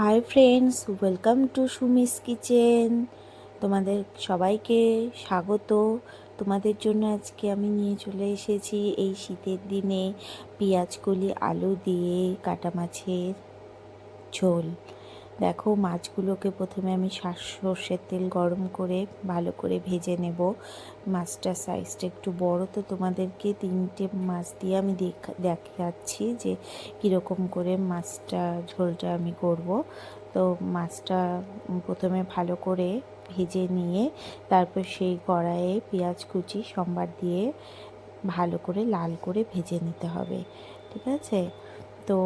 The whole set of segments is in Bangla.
Hi friends welcome to Sumi's kitchen তোমাদের সবাইকে স্বাগত। তোমাদের জন্য আজকে আমি নিয়ে চলে এসেছি এই শীতের দিনে পেঁয়াজকলি আলু দিয়ে কাটা মাছের ঝোল। দেখো মাছগুলোকে প্রথমে আমি সর্ষের তেল গরম করে ভালো করে ভেজে নেব। মাছটার সাইজটা একটু বড়, তো তোমাদেরকে তিনটে মাছ দিয়ে আমি দেখা দেখাচ্ছি যে কীরকম করে মাছটা, ঝোলটা আমি করব। তো মাছটা প্রথমে ভালো করে ভেজে নিয়ে তারপর সেই কড়াইয়ে পেঁয়াজ, কুচি, সম্বার দিয়ে ভালো করে লাল করে ভেজে নিতে হবে। ঠিক আছে? তো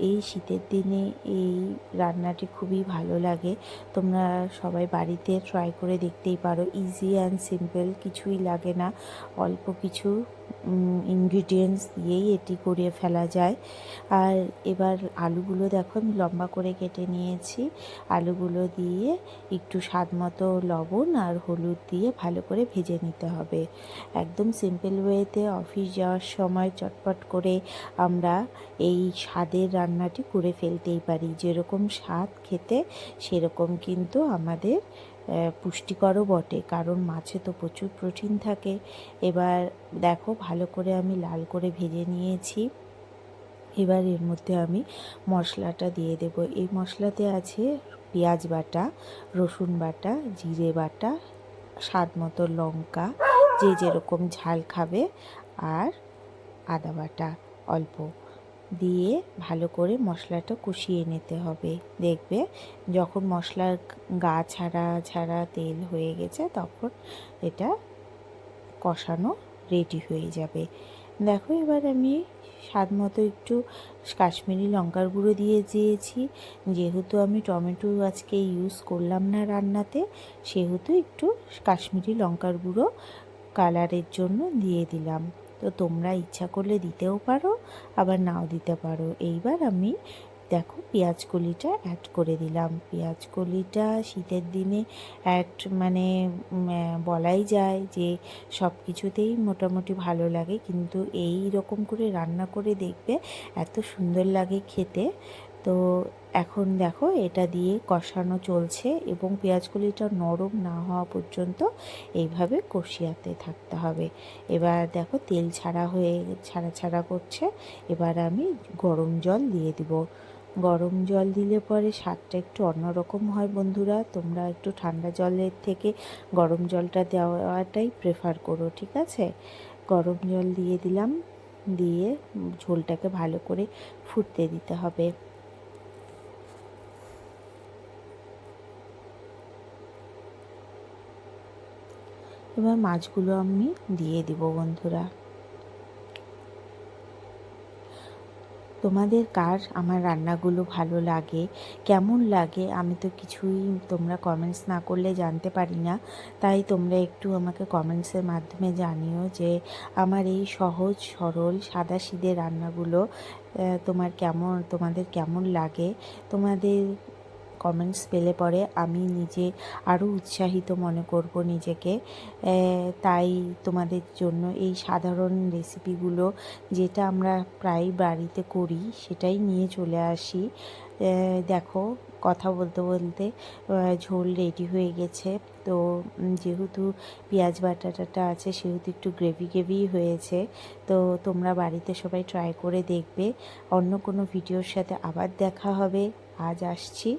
এই শীতের দিনে এই রান্নাটি খুবই ভালো লাগে। তোমরা সবাই বাড়িতে ট্রাই করে দেখতেই পারো। ইজি অ্যান্ড সিম্পল কিছুই লাগে না। অল্প কিছু ইনগ্রিডিয়েন্টস দিয়েই এটি করিয়ে ফেলা যায়। আর এবার আলুগুলো দেখো, আমি লম্বা করে কেটে নিয়েছি। আলুগুলো দিয়ে একটু স্বাদ মতো লবণ আর হলুদ দিয়ে ভালো করে ভেজে নিতে হবে। একদম সিম্পল ওয়েতে অফিস যাওয়ার সময় চটপট করে আমরা এই স্বাদের রান্নাটি করে ফেলতেই পারি। যেরকম স্বাদ খেতে, সেরকম কিন্তু আমাদের পুষ্টিকরও বটে, কারণ মাছে তো প্রচুর প্রোটিন থাকে। এবার দেখো, ভালো করে আমি লাল করে ভেজে নিয়েছি। এবার এর মধ্যে আমি মশলাটা দিয়ে দেব। এই মশলাতে আছে পেঁয়াজ বাটা, রসুন বাটা, জিরে বাটা, স্বাদ মতো লঙ্কা, যে যেরকম ঝাল খাবে, আর আদা বাটা, অল্প। দিয়ে ভালো করে মশলাটা কষিয়ে নিতে হবে। দেখবে যখন মশলার গা ছাড়া ছাড়া তেল হয়ে গেছে তখন এটা কষানো রেডি হয়ে যাবে। দেখো এবার আমি স্বাদ মতো একটু কাশ্মীরি লঙ্কার গুঁড়ো দিয়ে দিয়েছি। যেহেতু আমি টমেটো আজকে ইউজ করলাম না রান্নাতে, সেহেতু একটু কাশ্মীরি লঙ্কার গুঁড়ো কালারের জন্য দিয়ে দিলাম। তো তোমরা ইচ্ছা করলে দিতেও পারো, আবার নাও দিতে পারো। এইবার আমি দেখো পেঁয়াজ কলিটা অ্যাড করে দিলাম। পেঁয়াজ কলিটা শীতের দিনে অ্যাড মানে বলাই যায় যে সব কিছুতেই মোটামুটি ভালো লাগে। কিন্তু এই রকম করে রান্না করে দেখবে এত সুন্দর লাগে খেতে। তো এখন দেখো এটা দিয়ে কষানো চলছে এবং পেঁয়াজগুলিটা নরম না হওয়া পর্যন্ত এইভাবে কষিয়াতে থাকতে হবে। এবার দেখো তেল ছাড়া হয়ে, ছাড়া ছাড়া করছে। এবার আমি গরম জল দিয়ে দিব। গরম জল দিলে পরে স্বাদটা একটু অন্যরকম হয় বন্ধুরা। তোমরা একটু ঠান্ডা জলের থেকে গরম জলটা দেওয়াটাই প্রেফার করো, ঠিক আছে? গরম জল দিয়ে দিলাম। দিয়ে ঝোলটাকে ভালো করে ফুটতে দিতে হবে। এবার মাছগুলো আমি দিয়ে দিব বন্ধুরা। তোমাদের কার আমার রান্নাগুলো ভালো লাগে, কেমন লাগে, আমি তো কিছুই তোমরা কমেন্টস না করলে জানতে পারি না। তাই তোমরা একটু আমাকে কমেন্টসের মাধ্যমে জানিও যে আমার এই সহজ, সরল সাদা সিদে রান্নাগুলো তোমার কেমন, তোমাদের কেমন লাগে? তোমাদের কমেন্টস পেলে পরে আমি নিজে আরও উৎসাহিত মনে করব নিজেকে। তাই তোমাদের জন্য এই সাধারণ রেসিপিগুলো যেটা আমরা প্রায় বাড়িতে করি সেটাই নিয়ে চলে আসি। দেখো কথা বলতে বলতে ঝোল রেডি হয়ে গেছে। তো যেহেতু পেঁয়াজ বাটাটা আছে সেহেতু একটু গ্রেভি গ্রেভি হয়েছে। তো তোমরা বাড়িতে সবাই ট্রাই করে দেখবে। অন্য কোনো ভিডিওর সাথে আবার দেখা হবে। আজ আসছি।